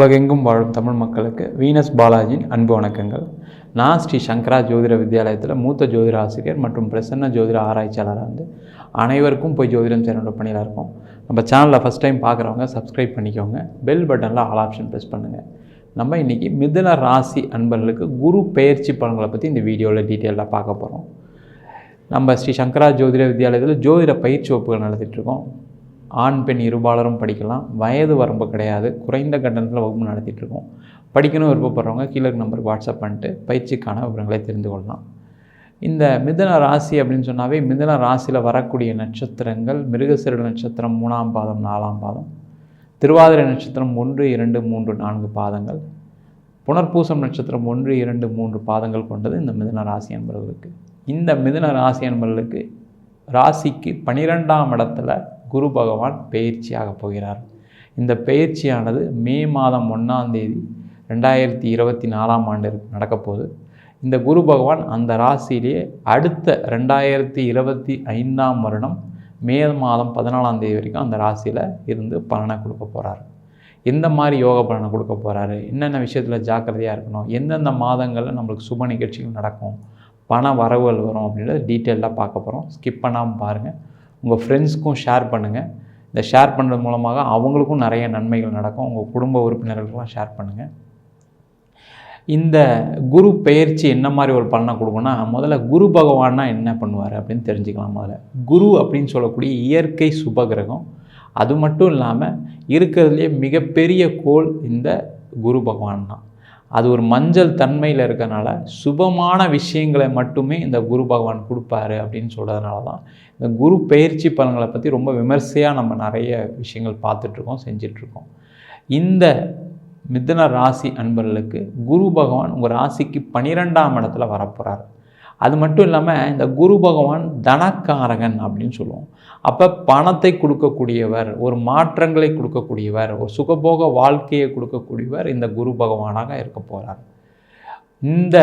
உலகெங்கும் வாழும் தமிழ் மக்களுக்கு வீனஸ் பாலாஜியின் அன்பு வணக்கங்கள். நான் ஸ்ரீ சங்கரா ஜோதிட வித்யாலயத்தில் மூத்த ஜோதிட ஆசிரியர் மற்றும் பிரசன்ன ஜோதிட ஆராய்ச்சியாளராக இருந்து அனைவருக்கும் போய் ஜோதிடம் சேனலோட பணியில் இருக்கோம். நம்ம சேனலில் ஃபஸ்ட் டைம் பார்க்குறவங்க சப்ஸ்கிரைப் பண்ணிக்கோங்க. பெல் பட்டனில் ஆல் ஆப்ஷன் ப்ரெஸ் பண்ணுங்கள் நம்ம இன்றைக்கி மிதுன ராசி அன்பர்களுக்கு குரு பெயர்ச்சி பலன்களை பற்றி இந்த வீடியோவில் டீட்டெயிலாக பார்க்க போகிறோம் நம்ம ஸ்ரீ சங்கரா ஜோதிட வித்யாலயத்தில் ஜோதிட பயிற்சி வகுப்புகள் நடத்திட்டுருக்கோம் ஆண் பெண் இருபாலரும் படிக்கலாம். வயது வரம்பு கிடையாது. குறைந்த கட்டணத்தில் வகுப்பு நடத்திட்டுருக்கோம் படிக்கணும் விருப்பப்படுறவங்க கீழே நம்பருக்கு வாட்ஸ்அப் பண்ணிட்டு பயிற்சிக்கான விவரங்களை தெரிந்து கொள்ளலாம். இந்த மிதன ராசி அப்படின்னு சொன்னாவே மிதன ராசியில் வரக்கூடிய நட்சத்திரங்கள் மிருகசிறு நட்சத்திரம் மூணாம் பாதம் நாலாம் பாதம் திருவாதிரை நட்சத்திரம் ஒன்று இரண்டு மூன்று நான்கு பாதங்கள் புனர்பூசம் நட்சத்திரம் ஒன்று இரண்டு மூன்று பாதங்கள் கொண்டது இந்த மிதன ராசி அன்பர்களுக்கு. இந்த மிதுன ராசி அன்பர்களுக்கு ராசிக்கு பனிரெண்டாம் இடத்துல குரு பகவான் பயிற்சியாக போகிறார். இந்த பயிற்சியானது மே மாதம் ஒன்றாம் தேதி ரெண்டாயிரத்தி இருபத்தி நாலாம் ஆண்டு நடக்கப்போகுது இந்த குரு பகவான் அந்த ராசியிலேயே அடுத்த ரெண்டாயிரத்தி இருபத்தி ஐந்தாம் வருடம் மே மாதம் பதினாலாம் தேதி வரைக்கும் அந்த ராசியில் இருந்து பலனை கொடுக்க போகிறார் எந்த மாதிரி யோக பலனை கொடுக்க போகிறாரு என்னென்ன விஷயத்தில் ஜாக்கிரதையாக இருக்கணும்? எந்தெந்த மாதங்களில் நம்மளுக்கு சுப நிகழ்ச்சிகள் நடக்கும்? பண வரவுகள் வரும் அப்படின்றத டீட்டெயிலாக பார்க்க போகிறோம் ஸ்கிப் பண்ணாமல் பாருங்கள் உங்கள் ஃப்ரெண்ட்ஸ்க்கும் ஷேர் பண்ணுங்கள் இந்த ஷேர் பண்ணுறது மூலமாக அவங்களுக்கும் நிறைய நன்மைகள் நடக்கும். உங்கள் குடும்ப உறுப்பினர்களுக்கெல்லாம் ஷேர் பண்ணுங்கள் இந்த குரு பெயர்ச்சி என்ன மாதிரி ஒரு பலனை கொடுக்கும்னா முதல்ல குரு பகவான்னா என்ன பண்ணுவார் அப்படின்னு தெரிஞ்சுக்கலாம் முதல்ல. குரு அப்படின்னு சொல்லக்கூடிய இயற்கை சுபகிரகம். அது மட்டும் இல்லாமல் இருக்கிறதுலே மிகப்பெரிய கோள் இந்த குரு பகவான் தான். அது ஒரு மஞ்சள் தன்மையில் இருக்கிறனால சுபமான விஷயங்களை மட்டுமே இந்த குரு பகவான் கொடுப்பாரு அப்படின்னு சொல்கிறதுனால தான் இந்த குரு பயிற்சி பலன்களை பற்றி ரொம்ப விமர்சையாக நம்ம நிறைய விஷயங்கள் பார்த்துட்ருக்கோம் செஞ்சிட்ருக்கோம். இந்த மிதன ராசி அன்பர்களுக்கு குரு பகவான் உங்கள் ராசிக்கு பனிரெண்டாம் இடத்துல வரப்போகிறார் அது மட்டும் இல்லாமல் இந்த குரு பகவான் தனக்காரகன் அப்படின்னு சொல்லுவோம். அப்போ பணத்தை கொடுக்கக்கூடியவர் ஒரு மாற்றங்களை கொடுக்கக்கூடியவர் ஒரு சுகபோக வாழ்க்கையை கொடுக்கக்கூடியவர் இந்த குரு பகவானாக இருக்க போகிறார் இந்த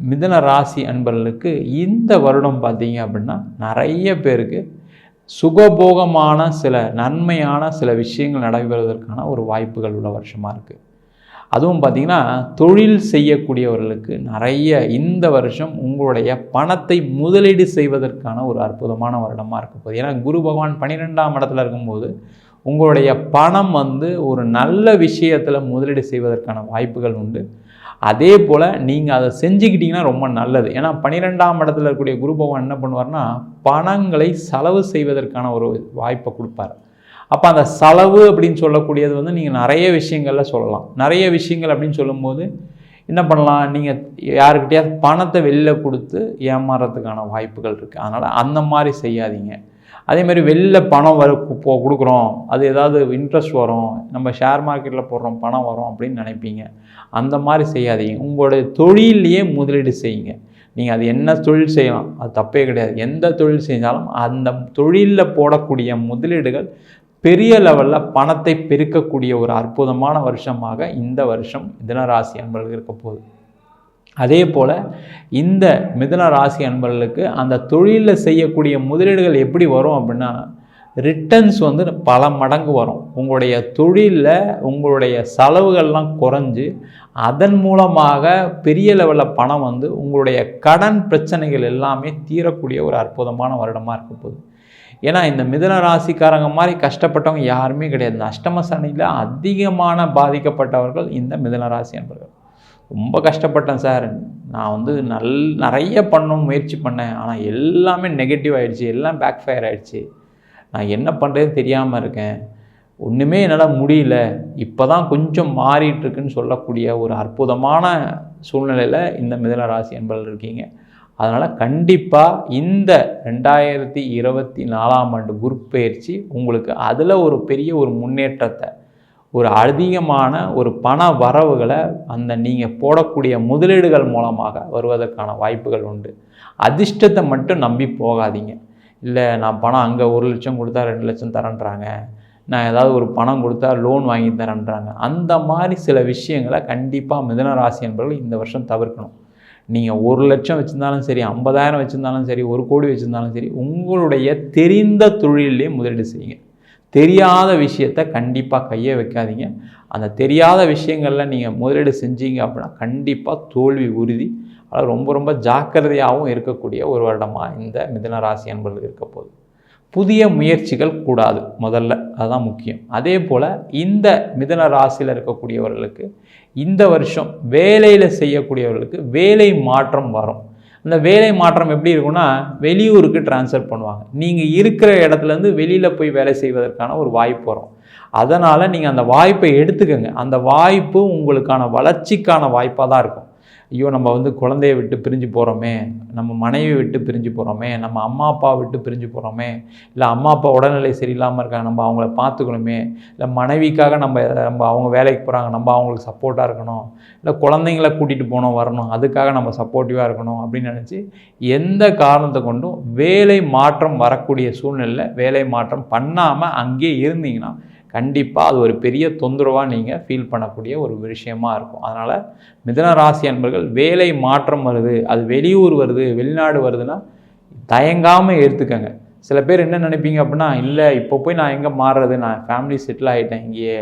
மிதன ராசி அன்பர்களுக்கு இந்த வருடம் பார்த்தீங்க அப்படின்னா நிறைய பேருக்கு சுகபோகமான சில நன்மையான சில விஷயங்கள் நடைபெறுவதற்கான ஒரு வாய்ப்புகள் உள்ள வருஷமாக இருக்குது அதுவும் பார்த்திங்கன்னா தொழில் செய்யக்கூடியவர்களுக்கு நிறைய இந்த வருஷம் உங்களுடைய பணத்தை முதலீடு செய்வதற்கான ஒரு அற்புதமான வருடமாக இருக்க போகுது. ஏன்னா குரு பகவான் பன்னிரெண்டாம் இடத்துல இருக்கும்போது உங்களுடைய பணம் வந்து ஒரு நல்ல விஷயத்தில் முதலீடு செய்வதற்கான வாய்ப்புகள் உண்டு. அதே போல் நீங்கள் அதை செஞ்சுக்கிட்டிங்கன்னா ரொம்ப நல்லது. ஏன்னா பன்னிரெண்டாம் இடத்துல இருக்கக்கூடிய குரு பகவான் என்ன பண்ணுவார்னா பணங்களை செலவு செய்வதற்கான ஒரு வாய்ப்பை கொடுப்பார். அப்போ அந்த செலவு அப்படின்னு சொல்லக்கூடியது வந்து நீங்கள் நிறைய விஷயங்களில் சொல்லலாம். நிறைய விஷயங்கள் அப்படின்னு சொல்லும்போது என்ன பண்ணலாம்? நீங்கள் யாருக்கிட்டையாவது பணத்தை வெளில கொடுத்து ஏமாறுறதுக்கான வாய்ப்புகள் இருக்குது அதனால் அந்த மாதிரி செய்யாதீங்க. அதே மாதிரி வெளில பணம் வர போ கொடுக்குறோம். அது ஏதாவது இன்ட்ரெஸ்ட் வரும். நம்ம ஷேர் மார்க்கெட்டில் போடுறோம் பணம் வரும் அப்படின்னு நினைப்பீங்க. அந்த மாதிரி செய்யாதீங்க. உங்களுடைய தொழிலையே முதலீடு செய்யுங்க. நீங்கள் அது என்ன தொழில் செய்யலாம்? அது தப்பே கிடையாது. எந்த தொழில் செஞ்சாலும் அந்த தொழிலில் போடக்கூடிய முதலீடுகள் பெரிய லெவலில் பணத்தை பெருக்கக்கூடிய ஒரு அற்புதமான வருஷமாக இந்த வருஷம் தினராசி ராசி இருக்க போகுது. அதே போல் இந்த மிதன ராசி அன்பர்களுக்கு அந்த தொழிலில் செய்யக்கூடிய முதலீடுகள் எப்படி வரும் அப்படின்னா ரிட்டர்ன்ஸ் வந்து பல மடங்கு வரும். உங்களுடைய தொழிலில் உங்களுடைய செலவுகள்லாம் குறைஞ்சு அதன் மூலமாக பெரிய லெவலில் பணம் வந்து உங்களுடைய கடன் பிரச்சனைகள் எல்லாமே தீரக்கூடிய ஒரு அற்புதமான வருடமாக இருக்க போகுது. ஏன்னா இந்த மிதன ராசிக்காரங்க மாதிரி கஷ்டப்பட்டவங்க யாருமே கிடையாது. இந்த அஷ்டம சனியில் அதிகமான பாதிக்கப்பட்டவர்கள் இந்த மிதன ராசி என்பவர்கள் ரொம்ப கஷ்டப்பட்டேன் சார். நான் வந்து நல் நிறைய பண்ண முயற்சி பண்ணேன். ஆனால் எல்லாமே நெகட்டிவ் ஆகிடுச்சு எல்லாம் பேக் ஃபயர் ஆகிடுச்சு நான் என்ன பண்ணுறதுன்னு தெரியாமல் இருக்கேன். ஒன்றுமே என்னால் முடியல. இப்போ தான் கொஞ்சம் மாறிட்டுருக்குன்னு சொல்லக்கூடிய ஒரு அற்புதமான சூழ்நிலையில் இந்த மிதன ராசி என்பவர்கள் இருக்கீங்க. அதனால் கண்டிப்பாக இந்த ரெண்டாயிரத்தி இருபத்தி நாலாம் ஆண்டு குரு பயிற்சி உங்களுக்கு அதில் ஒரு பெரிய ஒரு முன்னேற்றத்தை ஒரு அதிகமான ஒரு பண வரவுகளை அந்த நீங்கள் போடக்கூடிய முதலீடுகள் மூலமாக வருவதற்கான வாய்ப்புகள் உண்டு. அதிர்ஷ்டத்தை மட்டும் நம்பி போகாதீங்க. இல்லை நான் பணம் அங்கே ஒரு லட்சம் கொடுத்தா ரெண்டு லட்சம் தரேன்றாங்க. நான் ஏதாவது ஒரு பணம் கொடுத்தா லோன் வாங்கி தரேன்றாங்க. அந்த மாதிரி சில விஷயங்களை கண்டிப்பாக மிதனராசி என்பவர்கள் இந்த வருஷம் தவிர்க்கணும். நீங்கள் ஒரு லட்சம் வச்சுருந்தாலும் சரி ஐம்பதாயிரம் வச்சுருந்தாலும் சரி ஒரு கோடி வச்சுருந்தாலும் சரி உங்களுடைய தெரிந்த தொழிலே முதலீடு செய்யுங்க. தெரியாத விஷயத்த கண்டிப்பாக கையை வைக்காதீங்க. அந்த தெரியாத விஷயங்களில் நீங்கள் முதலீடு செஞ்சீங்க அப்படின்னா கண்டிப்பாக தோல்வி உறுதி. அது ரொம்ப ரொம்ப ஜாக்கிரதையாகவும் இருக்கக்கூடிய ஒரு வருடமாக இந்த மிதன ராசி அன்பர்கள் இருக்க போகுது. புதிய முயற்சிகள் கூடாது முதல்ல. அதுதான் முக்கியம். அதே போல் இந்த மிதன ராசியில் இருக்கக்கூடியவர்களுக்கு இந்த வருஷம் வேலையில் செய்யக்கூடியவர்களுக்கு வேலை மாற்றம் வரும். அந்த வேலை மாற்றம் எப்படி இருக்கும்னா வெளியூருக்கு டிரான்ஸ்ஃபர் பண்ணுவாங்க. நீங்கள் இருக்கிற இடத்துலேருந்து வெளியில் போய் வேலை செய்வதற்கான ஒரு வாய்ப்பு வரும். அதனால் நீங்கள் அந்த வாய்ப்பை எடுத்துக்கோங்க. அந்த வாய்ப்பு உங்களுக்கான வளர்ச்சிக்கான வாய்ப்பாக தான் இருக்கும். ஐயோ நம்ம வந்து குழந்தைய விட்டு பிரிஞ்சு போகிறோமே நம்ம மனைவி விட்டு பிரிஞ்சு போகிறோமே நம்ம அம்மா அப்பா விட்டு பிரிஞ்சு போகிறோமே இல்லை அம்மா அப்பா உடல்நிலை சரியில்லாமல் இருக்காங்க நம்ம அவங்கள பார்த்துக்கணுமே இல்லை மனைவிக்காக நம்ம நம்ம அவங்க வேலைக்கு போகிறாங்க நம்ம அவங்களுக்கு சப்போர்ட்டாக இருக்கணும் இல்லை குழந்தைங்கள கூட்டிகிட்டு போகணும் வரணும் அதுக்காக நம்ம சப்போர்ட்டிவாக இருக்கணும் அப்படின்னு நினச்சி எந்த காரணத்தை கொண்டும் வேலை மாற்றம் வரக்கூடிய சூழ்நிலையில் வேலை மாற்றம் பண்ணாமல் அங்கேயே இருந்தீங்கன்னா கண்டிப்பாக அது ஒரு பெரிய தொந்தரவாக நீங்கள் ஃபீல் பண்ணக்கூடிய ஒரு விஷயமா இருக்கும். அதனால் மிதன ராசி அன்பர்கள் வேலை மாற்றம் வருது அது வெளியூர் வருது வெளிநாடு வருதுன்னா தயங்காமல் எடுத்துக்கங்க சில பேர் என்ன நினைப்பீங்க அப்படின்னா இல்லை இப்போ போய் நான் எங்கே மாறுறது? நான் ஃபேமிலி செட்டில் ஆகிட்டேன் இங்கேயே.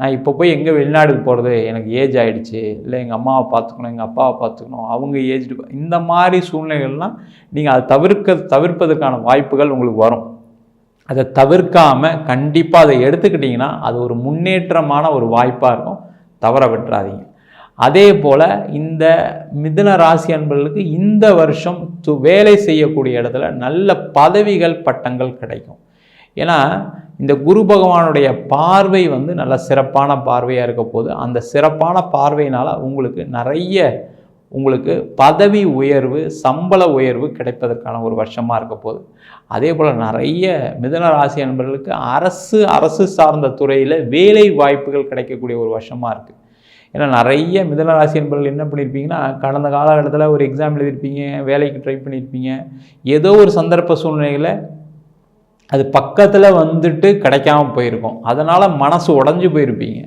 நான் இப்போ போய் எங்கே வெளிநாடுக்கு போகிறது எனக்கு ஏஜ் ஆகிடுச்சு இல்லை எங்கள் அம்மாவை பார்த்துக்கணும் எங்கள் அப்பாவை பார்த்துக்கணும். அவங்க ஏஜ் இந்த மாதிரி சூழ்நிலைகள்லாம் நீங்கள் அதை தவிர்க்க தவிர்ப்பதற்கான வாய்ப்புகள் உங்களுக்கு வரும். அதை தவிர்க்காமல் கண்டிப்பாக அதை எடுத்துக்கிட்டிங்கன்னா அது ஒரு முன்னேற்றமான ஒரு வாய்ப்பாக இருக்கும். தவற விட்டுறாதீங்க. அதே போல் இந்த மிதுன ராசி அன்பர்களுக்கு இந்த வருஷம் து வேலை செய்யக்கூடிய இடத்துல நல்ல பதவிகள் பட்டங்கள் கிடைக்கும். ஏன்னா இந்த குரு பகவானுடைய பார்வை வந்து நல்ல சிறப்பான பார்வையாக இருக்க போது அந்த சிறப்பான பார்வையினால் உங்களுக்கு நிறைய உங்களுக்கு பதவி உயர்வு சம்பள உயர்வு கிடைப்பதற்கான ஒரு வருஷமாக இருக்க போகுது. அதே போல் நிறைய மிதன ராசி நண்பர்களுக்கு அரசு அரசு சார்ந்த துறையில் வேலை வாய்ப்புகள் கிடைக்கக்கூடிய ஒரு வருஷமாக இருக்குது ஏன்னா நிறைய மிதன ராசி அன்பர்கள் என்ன பண்ணியிருப்பீங்கன்னா கடந்த காலகட்டத்தில் ஒரு எக்ஸாம் எழுதியிருப்பீங்க வேலைக்கு ட்ரை பண்ணியிருப்பீங்க ஏதோ ஒரு சந்தர்ப்ப சூழ்நிலையில் அது பக்கத்தில் வந்துட்டு கிடைக்காம போயிருக்கும். அதனால் மனசு உடஞ்சி போயிருப்பீங்க.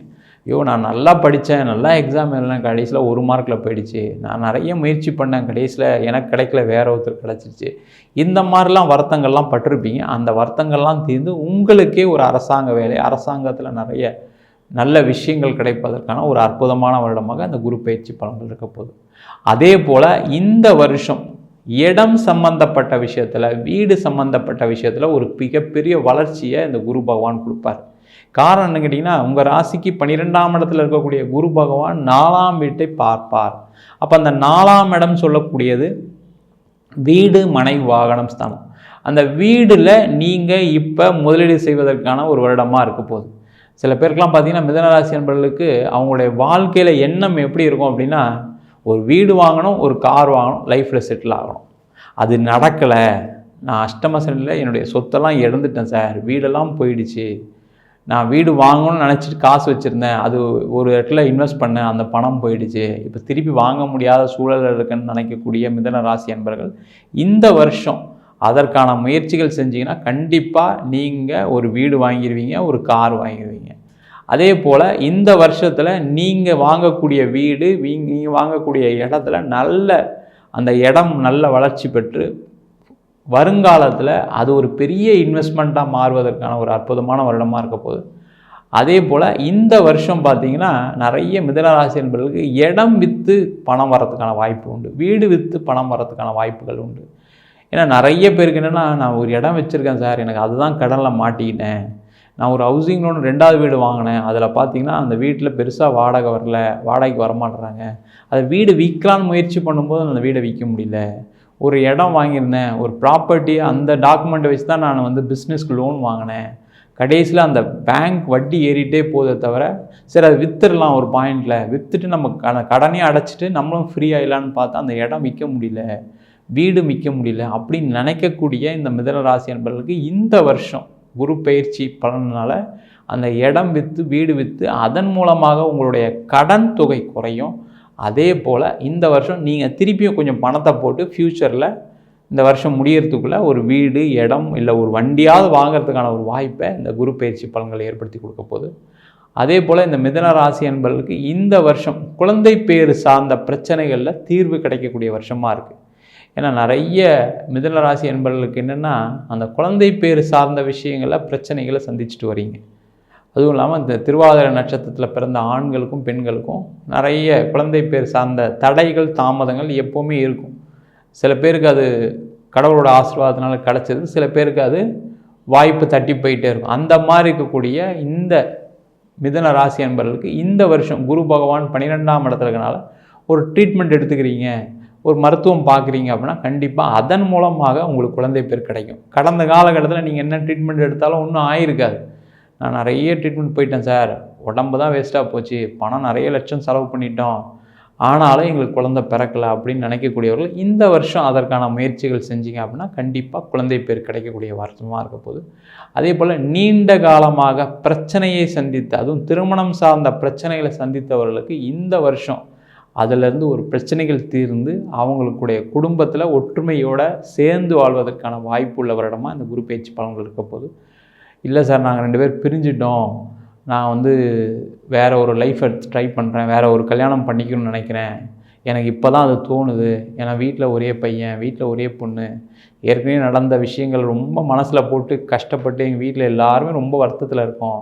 ஐயோ நான் நல்லா படித்தேன் நல்லா எக்ஸாம் எழுதினேன் கடைசியில் ஒரு மார்க்கில் போயிடுச்சு. நான் நிறைய முயற்சி பண்ணேன் கடைசியில் எனக்கு கிடைக்கல வேற ஒருத்தர் கிடச்சிருச்சு. இந்த மாதிரிலாம் வருத்தங்கள்லாம் பட்டிருப்பீங்க. அந்த வருத்தங்கள்லாம் தீர்ந்து உங்களுக்கே ஒரு அரசாங்க வேலை அரசாங்கத்தில் நிறைய நல்ல விஷயங்கள் கிடைப்பதற்கான ஒரு அற்புதமான வருடமாக அந்த குரு பயிற்சி பலன்கள் இருக்க போகுது. அதே போல் இந்த வருஷம் இடம் சம்பந்தப்பட்ட விஷயத்தில் வீடு சம்பந்தப்பட்ட விஷயத்தில் ஒரு மிகப்பெரிய வளர்ச்சியை இந்த குரு பகவான் கொடுப்பார். காரணம் என்ன கேட்டிங்கன்னா உங்கள் ராசிக்கு பன்னிரெண்டாம் இடத்துல இருக்கக்கூடிய குரு பகவான் நாலாம் வீட்டை பார்ப்பார். அப்போ அந்த நாலாம் இடம் சொல்லக்கூடியது வீடு மனை வாகனம் ஸ்தானம். அந்த வீடில் நீங்கள் இப்போ முதலீடு செய்வதற்கான ஒரு வருடமாக இருக்க போகுது. சில பேருக்கெலாம் பார்த்தீங்கன்னா மிதனராசி நண்பர்களுக்கு அவங்களுடைய வாழ்க்கையில் எண்ணம் எப்படி இருக்கும் அப்படின்னா ஒரு வீடு வாங்கணும் ஒரு கார் வாங்கணும் லைஃப்பில் செட்டில் ஆகணும். அது நடக்கலை. நான் அஷ்டம சனியில் என்னுடைய சொத்தெல்லாம் இழந்துட்டேன் சார். வீடெல்லாம் போயிடுச்சு. நான் வீடு வாங்கணும்னு நினச்சிட்டு காசு வச்சுருந்தேன். அது ஒரு இடத்துல இன்வெஸ்ட் பண்ணேன். அந்த பணம் போயிடுச்சு. இப்போ திருப்பி வாங்க முடியாத சூழலில் இருக்குன்னு நினைக்கக்கூடிய மிதன ராசி அன்பர்கள் இந்த வருஷம் அதற்கான முயற்சிகள் செஞ்சீங்கன்னா கண்டிப்பாக நீங்கள் ஒரு வீடு வாங்கிடுவீங்க ஒரு கார் வாங்கிடுவீங்க அதே போல் இந்த வருஷத்தில் நீங்கள் வாங்கக்கூடிய வீடு நீங்கள் வாங்கக்கூடிய இடத்துல நல்ல அந்த இடம் நல்ல வளர்ச்சி பெற்று வருங்காலத்தில் அது ஒரு பெரிய இன்வெஸ்ட்மெண்ட்டாக மாறுவதற்கான ஒரு அற்புதமான வருடமாக இருக்க போகுது. அதே போல் இந்த வருஷம் பார்த்திங்கன்னா நிறைய மிதனராசி என்பவர்களுக்கு இடம் விற்று பணம் வரத்துக்கான வாய்ப்பு உண்டு. வீடு விற்று பணம் வரத்துக்கான வாய்ப்புகள் உண்டு. ஏன்னா நிறைய பேருக்கு என்னென்னா நான் ஒரு இடம் வச்சுருக்கேன் சார் எனக்கு அதுதான் கடனில் மாட்டிக்கிட்டேன். நான் ஒரு ஹவுசிங் லோன் ரெண்டாவது வீடு வாங்கினேன். அதில் பார்த்திங்கன்னா அந்த வீட்டில் பெருசாக வாடகை வரல வாடகைக்கு வரமாட்டுறாங்க. அதை வீடு விற்கலான்னு முயற்சி பண்ணும்போது அந்த வீடை விற்க முடியல. ஒரு இடம் வாங்கியிருந்தேன் ஒரு ப்ராப்பர்ட்டி அந்த டாக்குமெண்ட்டை வச்சு தான் நான் வந்து பிஸ்னஸ்க்கு லோன் வாங்கினேன். கடைசியில் அந்த பேங்க் வட்டி ஏறிட்டே போதே தவிர சரி அது விற்றுடலாம் ஒரு பாயிண்டில் விற்றுட்டு நம்ம கடனையும் அடைச்சிட்டு நம்மளும் ஃப்ரீ ஆகிடலான்னு பார்த்தா அந்த இடம் விற்க முடியல. வீடு விற்க முடியல. அப்படின்னு நினைக்கக்கூடிய இந்த மிதன ராசி என்பவர்களுக்கு இந்த வருஷம் குரு பயிற்சி பலனால் அந்த இடம் விற்று வீடு விற்று அதன் மூலமாக உங்களுடைய கடன் தொகை குறையும். அதே போல் இந்த வருஷம் நீங்கள் திருப்பியும் கொஞ்சம் பணத்தை போட்டு ஃப்யூச்சரில் இந்த வருஷம் முடியறதுக்குள்ளே ஒரு வீடு இடம் இல்லை ஒரு வண்டியாவது வாங்கிறதுக்கான ஒரு வாய்ப்பை இந்த குரு பயிற்சி பலன்களை ஏற்படுத்தி கொடுக்க போகுது. அதே போல் இந்த மிதன ராசி என்பவர்களுக்கு இந்த வருஷம் குழந்தை பேர் சார்ந்த பிரச்சனைகளில் தீர்வு கிடைக்கக்கூடிய வருஷமாக இருக்குது ஏன்னா நிறைய மிதன ராசி என்பவர்களுக்கு என்னென்னா அந்த குழந்தை பேர் சார்ந்த விஷயங்களில் பிரச்சனைகளை சந்திச்சுட்டு வரீங்க. அதுவும் இல்லாமல் இந்த திருவாதிரை நட்சத்திரத்தில் பிறந்த ஆண்களுக்கும் பெண்களுக்கும் நிறைய குழந்தை பேர் சார்ந்த தடைகள் தாமதங்கள் எப்போவுமே இருக்கும். சில பேருக்கு அது கடவுளோட ஆசீர்வாதத்தினால கிடச்சிது சில பேருக்கு அது வாய்ப்பு தட்டி போயிட்டே இருக்கும். அந்த மாதிரி இருக்கக்கூடிய இந்த மிதன ராசி என்பவர்களுக்கு இந்த வருஷம் குரு பகவான் பன்னிரெண்டாம் இடத்துல இருக்கனால ஒரு ட்ரீட்மெண்ட் எடுத்துக்கிறீங்க ஒரு மருத்துவம் பார்க்குறீங்க அப்படின்னா கண்டிப்பாக அதன் மூலமாக உங்களுக்கு குழந்தை பேர் கிடைக்கும். கடந்த காலகட்டத்தில் நீங்கள் என்ன ட்ரீட்மெண்ட் எடுத்தாலும் ஒன்றும் ஆயிருக்காது. நான் நிறைய ட்ரீட்மெண்ட் போயிட்டேன் சார். உடம்பு தான் வேஸ்ட்டாக போச்சு. பணம் நிறைய லட்சம் செலவு பண்ணிட்டோம். ஆனாலும் எங்களுக்கு குழந்தை பிறக்கலை அப்படின்னு நினைக்கக்கூடியவர்கள் இந்த வருஷம் அதற்கான முயற்சிகள் செஞ்சீங்க அப்படின்னா கண்டிப்பாக குழந்தை பேர் கிடைக்கக்கூடிய வருஷமாக இருக்க போது அதே போல் நீண்ட காலமாக பிரச்சனையை சந்தித்த அதுவும் திருமணம் சார்ந்த பிரச்சனைகளை சந்தித்தவர்களுக்கு இந்த வருஷம் அதிலிருந்து ஒரு பிரச்சனைகள் தீர்ந்து அவங்களுக்குடைய குடும்பத்தில் ஒற்றுமையோடு சேர்ந்து வாழ்வதற்கான வாய்ப்பு உள்ள வருடமாக இந்த குரு பயிற்சி பலன்கள் இருக்க போது இல்லை சார் நாங்கள் ரெண்டு பேர் பிரிஞ்சிட்டோம். நான் வந்து வேறு ஒரு லைஃப்பை ட்ரை பண்ணுறேன் வேறு ஒரு கல்யாணம் பண்ணிக்கணும்னு நினைக்கிறேன். எனக்கு இப்போ தான் அது தோணுது. ஏன்னா வீட்டில் ஒரே பையன் வீட்டில் ஒரே பொண்ணு. ஏற்கனவே நடந்த விஷயங்கள் ரொம்ப மனசில் போட்டு கஷ்டப்பட்டு எங்கள் வீட்டில் எல்லாருமே ரொம்ப வருத்தத்தில் இருக்கோம்.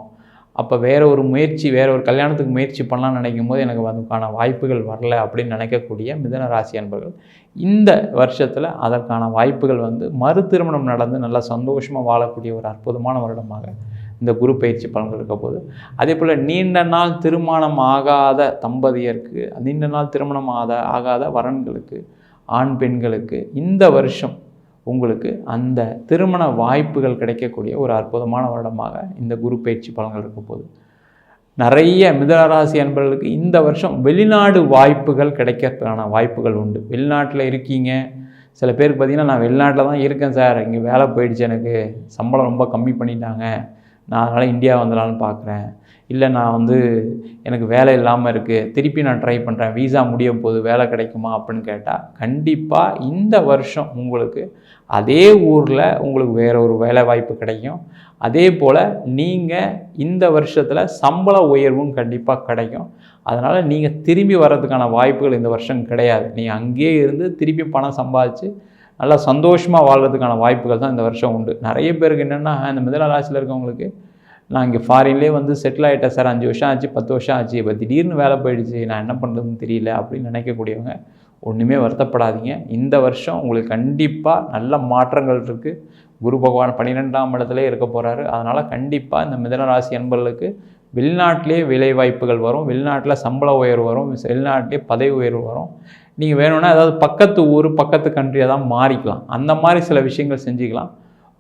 அப்போ வேறு ஒரு முயற்சி வேறு ஒரு கல்யாணத்துக்கு முயற்சி பண்ணலாம்னு நினைக்கும் போது எனக்கு அதுக்கான வாய்ப்புகள் வரல அப்படின்னு நினைக்கக்கூடிய மிதன ராசி அன்பர்கள். இந்த வருஷத்தில் அதற்கான வாய்ப்புகள் வந்து மறு திருமணம் நடந்து நல்லா சந்தோஷமாக வாழக்கூடிய ஒரு அற்புதமான வருடமாக இந்த குரு பயிற்சி பலன்கள் இருக்க போது அதே போல் நீண்ட நாள் திருமணம் ஆகாத தம்பதியருக்கு நீண்ட நாள் திருமணம் ஆகாத ஆகாத வரன்களுக்கு ஆண் பெண்களுக்கு இந்த வருஷம் உங்களுக்கு அந்த திருமண வாய்ப்புகள் கிடைக்கக்கூடிய ஒரு அற்புதமான வருடமாக இந்த குரு பயிற்சி பலன்கள் இருக்க போகுது. நிறைய மிதனராசி அன்பர்களுக்கு இந்த வருஷம் வெளிநாடு வாய்ப்புகள் கிடைக்கிறதுக்கான வாய்ப்புகள் உண்டு. வெளிநாட்டில் இருக்கீங்க. சில பேருக்கு பார்த்திங்கன்னா நான் வெளிநாட்டில் தான் இருக்கேன் சார். இங்கே வேலை போயிடுச்சு எனக்கு. சம்பளம் ரொம்ப கம்மி பண்ணிட்டாங்க. நான் அதனால் இந்தியா வந்துடலான்னு பார்க்குறேன். இல்லை நான் வந்து எனக்கு வேலை இல்லாமல் இருக்குது திருப்பி நான் ட்ரை பண்ணுறேன் வீசா முடிய போது வேலை கிடைக்குமா? அப்படின்னு கேட்டால் கண்டிப்பாக இந்த வருஷம் உங்களுக்கு அதே ஊரில் உங்களுக்கு வேறு ஒரு வேலை வாய்ப்பு கிடைக்கும். அதே போல் நீங்கள் இந்த வருஷத்தில் சம்பள உயர்வும் கண்டிப்பாக கிடைக்கும். அதனால் நீங்கள் திரும்பி வர்றதுக்கான வாய்ப்புகள் இந்த வருஷம் கிடையாது. நீங்கள் அங்கேயே இருந்து திருப்பி பணம் சம்பாதிச்சு நல்லா சந்தோஷமாக வாழ்கிறதுக்கான வாய்ப்புகள் தான் இந்த வருஷம் உண்டு. நிறைய பேருக்கு என்னென்னா இந்த மிதன ராசியில் இருக்கவங்களுக்கு நான் இங்கே ஃபாரின்லேயே வந்து செட்டில் ஆகிட்டேன் சார் அஞ்சு வருஷம் ஆச்சு பத்து வருஷம் ஆச்சு. இப்போ திடீர்னு வேலை போயிடுச்சு. நான் என்ன பண்ணுறதுன்னு தெரியல அப்படின்னு நினைக்கக்கூடியவங்க ஒன்றுமே வருத்தப்படாதீங்க. இந்த வருஷம் உங்களுக்கு கண்டிப்பாக நல்ல மாற்றங்கள் இருக்குது குரு பகவான் பன்னிரெண்டாம் இடத்துலேயே இருக்க போகிறாரு அதனால் கண்டிப்பாக இந்த மிதனராசி அன்பர்களுக்கு வெளிநாட்டிலே வேலை வாய்ப்புகள் வரும். வெளிநாட்டில் சம்பள உயர்வு வரும். வெளிநாட்டிலே பதவி உயர்வு வரும். நீங்கள் வேணும்னா ஏதாவது பக்கத்து ஊர் பக்கத்து கண்ட்ரியாக தான் மாறிக்கலாம். அந்த மாதிரி சில விஷயங்கள் செஞ்சுக்கலாம்.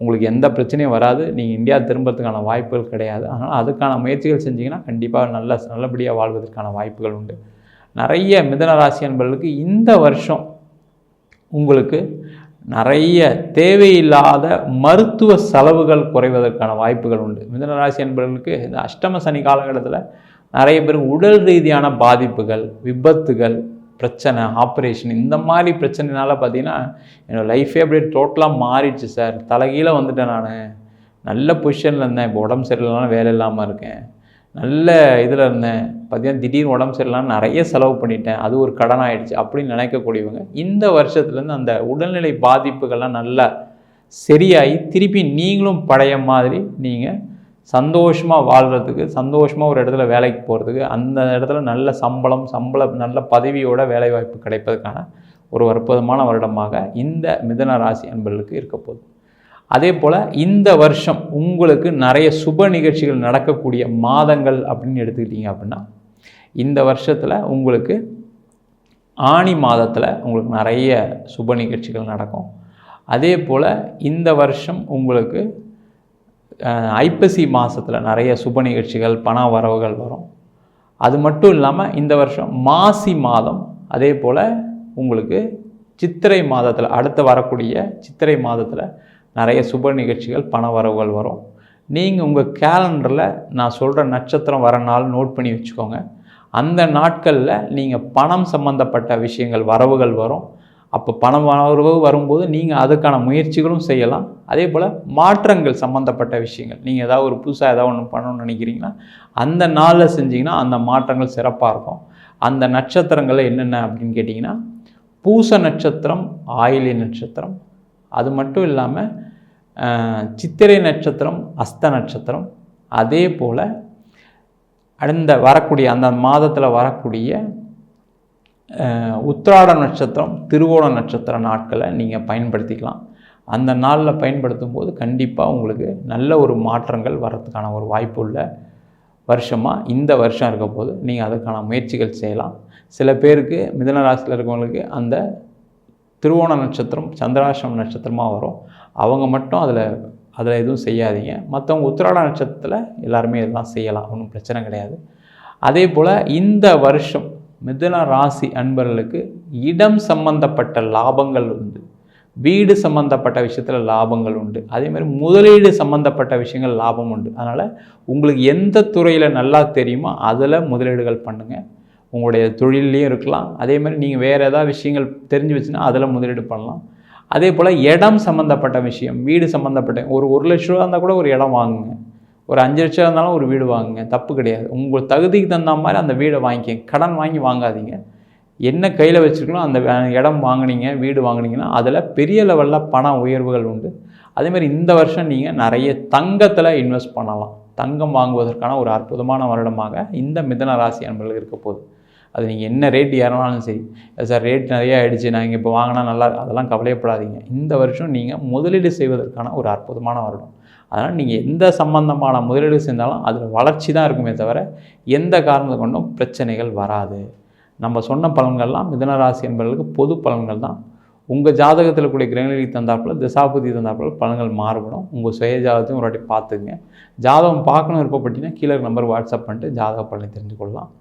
உங்களுக்கு எந்த பிரச்சனையும் வராது. நீங்கள் இந்தியா திரும்புறதுக்கான வாய்ப்புகள் கிடையாது. அதனால் அதுக்கான முயற்சிகள் செஞ்சிங்கன்னா கண்டிப்பாக நல்ல நல்லபடியாக வாழ்வதற்கான வாய்ப்புகள் உண்டு. நிறைய மிதன ராசி அன்பர்களுக்கு இந்த வருஷம் உங்களுக்கு நிறைய தேவையில்லாத மருத்துவ செலவுகள் குறைவதற்கான வாய்ப்புகள் உண்டு. மிதன ராசி அன்பர்களுக்கு இந்த அஷ்டம சனி காலகட்டத்தில் நிறைய பேருக்கு உடல் ரீதியான பாதிப்புகள் விபத்துகள் பிரச்சனை ஆப்ரேஷன் இந்த மாதிரி பிரச்சனைனால பார்த்தீங்கன்னா என்னோடய லைஃபே அப்படியே டோட்டலாக மாறிடுச்சு சார் தலைகீழே வந்துட்டேன் நான். நல்ல பொசிஷனில் இருந்தேன். இப்போ உடம்பு சரியில்லைனாலும் வேலை இல்லாமல் இருக்கேன். நல்ல இதில் இருந்தேன். பார்த்தீங்கன்னா திடீர்னு உடம்பு சரியில்லாமல் நிறைய செலவு பண்ணிட்டேன். அது ஒரு கடன் ஆகிடுச்சு அப்படின்னு நினைக்கக்கூடியவங்க இந்த வருஷத்துலேருந்து அந்த உடல்நிலை பாதிப்புகள்லாம் நல்லா சரியாகி திருப்பி நீங்களும் பழைய மாதிரி நீங்கள் சந்தோஷமாக வாழ்கிறதுக்கு சந்தோஷமாக ஒரு இடத்துல வேலைக்கு போகிறதுக்கு அந்த இடத்துல நல்ல சம்பளம் சம்பள நல்ல பதவியோட வேலைவாய்ப்பு கிடைப்பதற்கான ஒரு அற்புதமான வருடமாக இந்த மிதன ராசி அன்பர்களுக்கு இருக்க போகுது. அதே போல் இந்த வருஷம் உங்களுக்கு நிறைய சுப நிகழ்ச்சிகள் நடக்கக்கூடிய மாதங்கள் அப்படின்னு எடுத்துக்கிட்டிங்க அப்படின்னா இந்த வருஷத்தில் உங்களுக்கு ஆணி மாதத்தில் உங்களுக்கு நிறைய சுப நிகழ்ச்சிகள் நடக்கும். அதே போல் இந்த வருஷம் உங்களுக்கு ஐப்பசி மாதத்தில் நிறைய சுப நிகழ்ச்சிகள் பண வரவுகள் வரும். அது மட்டும் இல்லாமல் இந்த வருஷம் மாசி மாதம் அதே போல் உங்களுக்கு சித்திரை மாதத்தில் அடுத்து வரக்கூடிய சித்திரை மாதத்தில் நிறைய சுப நிகழ்ச்சிகள் பண வரவுகள் வரும். நீங்கள் உங்கள் கேலண்டரில் நான் சொல்கிற நட்சத்திரம் வர நாள் நோட் பண்ணி வச்சுக்கோங்க. அந்த நாட்களில் நீங்கள் பணம் சம்மந்தப்பட்ட விஷயங்கள் வரவுகள் வரும். அப்போ பணம் வரவு வரும்போது நீங்கள் அதுக்கான முயற்சிகளும் செய்யலாம். அதே போல் மாற்றங்கள் சம்மந்தப்பட்ட விஷயங்கள். நீங்கள் ஏதாவது ஒரு புதுசாக ஏதாவது ஒன்று பண்ணணும்னு நினைக்கிறீங்கன்னா அந்த நாளில் செஞ்சிங்கன்னா அந்த மாற்றங்கள் சிறப்பாக இருக்கும். அந்த நட்சத்திரங்கள் என்னென்ன அப்படின்னு கேட்டிங்கன்னா பூச நட்சத்திரம் ஆயிலி நட்சத்திரம் அது மட்டும் இல்லாமல் சித்திரை நட்சத்திரம் அஸ்த நட்சத்திரம் அதே போல் அந்த வரக்கூடிய அந்த மாதத்தில் வரக்கூடிய உத்திராட நட்சத்திரம் திருவோண நட்சத்திர நாட்களை நீங்கள் பயன்படுத்திக்கலாம். அந்த நாளில் பயன்படுத்தும் போது கண்டிப்பாக உங்களுக்கு நல்ல ஒரு மாற்றங்கள் வர்றதுக்கான ஒரு வாய்ப்பு உள்ள வருஷமாக இந்த வருஷம் இருக்க போது நீங்கள் அதுக்கான முயற்சிகள் செய்யலாம். சில பேருக்கு மிதன ராசியில் இருக்கவங்களுக்கு அந்த திருவோண நட்சத்திரம் சந்திராசிரம நட்சத்திரமாக வரும். அவங்க மட்டும் அதில் அதில் எதுவும் செய்யாதீங்க. மற்றவங்க உத்திராட நட்சத்திரத்தில் எல்லாருமே இதெல்லாம் செய்யலாம். ஒன்றும் பிரச்சனை கிடையாது. அதே போல் இந்த வருஷம் மிதுன ராசி அன்பர்களுக்கு இடம் சம்பந்தப்பட்ட லாபங்கள் உண்டு. வீடு சம்பந்தப்பட்ட விஷயத்தில் லாபங்கள் உண்டு. அதே மாதிரி முதலீடு சம்பந்தப்பட்ட விஷயங்கள் லாபம் உண்டு. அதனால் உங்களுக்கு எந்த துறையில் நல்லா தெரியுமோ அதில் முதலீடுகள் பண்ணுங்கள் உங்களுடைய தொழிலையும் இருக்கலாம். அதே மாதிரி நீங்கள் வேறு ஏதாவது விஷயங்கள் தெரிஞ்சு வச்சுன்னா அதில் முதலீடு பண்ணலாம். அதே போல் இடம் சம்மந்தப்பட்ட விஷயம் வீடு சம்மந்தப்பட்ட ஒரு ஒரு லட்ச ரூபா இருந்தால் கூட ஒரு இடம் வாங்குங்க. ஒரு அஞ்சு லட்சம் இருந்தாலும் ஒரு வீடு வாங்குங்க. தப்பு கிடையாது. உங்கள் தகுதிக்கு தகுந்த மாதிரி அந்த வீடை வாங்கிக்கங்க கடன் வாங்கி வாங்காதீங்க. என்ன கையில் வச்சுருக்கணும் அந்த இடம் வாங்குனீங்க வீடு வாங்குனீங்கன்னா அதில் பெரிய லெவலில் பண உயர்வுகள் உண்டு. அதேமாதிரி இந்த வருஷம் நீங்கள் நிறைய தங்கத்தில் இன்வெஸ்ட் பண்ணலாம். தங்கம் வாங்குவதற்கான ஒரு அற்புதமான வருடமாக இந்த மிதன ராசி அன்பர்கள் இருக்க போகுது. அது நீங்கள் என்ன ரேட் ஏறினாலும் சரி. சார் ரேட் நிறையா ஆயிடுச்சு. நான் இங்கே இப்போ வாங்கினா நல்லா அதெல்லாம் கவலையப்படாதீங்க. இந்த வருஷம் நீங்கள் முதலீடு செய்வதற்கான ஒரு அற்புதமான வருடம். அதனால் நீங்கள் எந்த சம்பந்தமான முதலீடு செஞ்சாலும் அதில் வளர்ச்சி தான் இருக்குமே தவிர எந்த காரணத்தை கொண்டும் பிரச்சனைகள் வராது. நம்ம சொன்ன பலன்கள்லாம் மிதன ராசி என்பவர்களுக்கு பொது பலன்கள் தான். உங்கள் ஜாதகத்தில் கூடிய கிரகங்களுக்கு தந்தாப்பில் திசாபுதி தந்தாப்பில் பலன்கள் மாறுபடும். உங்கள் சுய ஜாதகத்தையும் ஒரு வாட்டி பார்த்துங்க ஜாதகம் பார்க்கணும் விருப்பப்பட்டீங்கன்னா கீழே நம்பர் வாட்ஸ்அப் பண்ணிட்டு ஜாதக பலனை தெரிஞ்சு கொள்ளலாம்.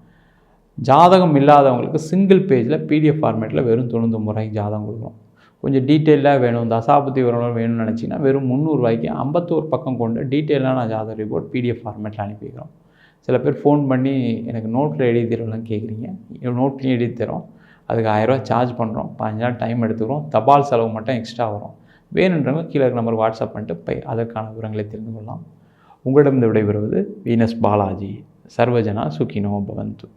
ஜாதகம் இல்லாதவங்களுக்கு சிங்கிள் பேஜில் பிடிஎஃப் ஃபார்மேட்டில் வெறும் தொழுந்து முறை ஜாதகம் கொடுக்குறோம். கொஞ்சம் டீட்டெயிலாக வேணும் தசாபதி விவரம் வேணும்னு நினச்சிங்கன்னா வெறும் முந்நூறுரூவாய்க்கு ஐம்பத்தோரு பக்கம் கொண்டு டீட்டெயிலான ஜாதக ரிப்போர்ட் பிடிஎஃப் ஃபார்மேட்டில் அனுப்பிக்கிறோம் சில பேர் ஃபோன் பண்ணி எனக்கு நோட்டில் எழுதி தரோம்லாம் கேட்குறீங்க நோட்லையும் எழுதி தரோம் அதுக்கு ஆயிரரூவா சார்ஜ் பண்ணுறோம் பதினஞ்சு நாள் டைம் எடுத்துக்கிறோம். தபால் செலவு மட்டும் எக்ஸ்ட்ரா வரும். வேணுன்றவங்க கீழே இருக்க நம்பர் வாட்ஸ்அப் பண்ணிட்டு பை அதற்கான விவரங்களை தெரிந்து கொள்ளலாம். உங்களிடம் விடைபெறுவது வீனஸ் பாலாஜி. சர்வஜனா சுகினோ பவந்து.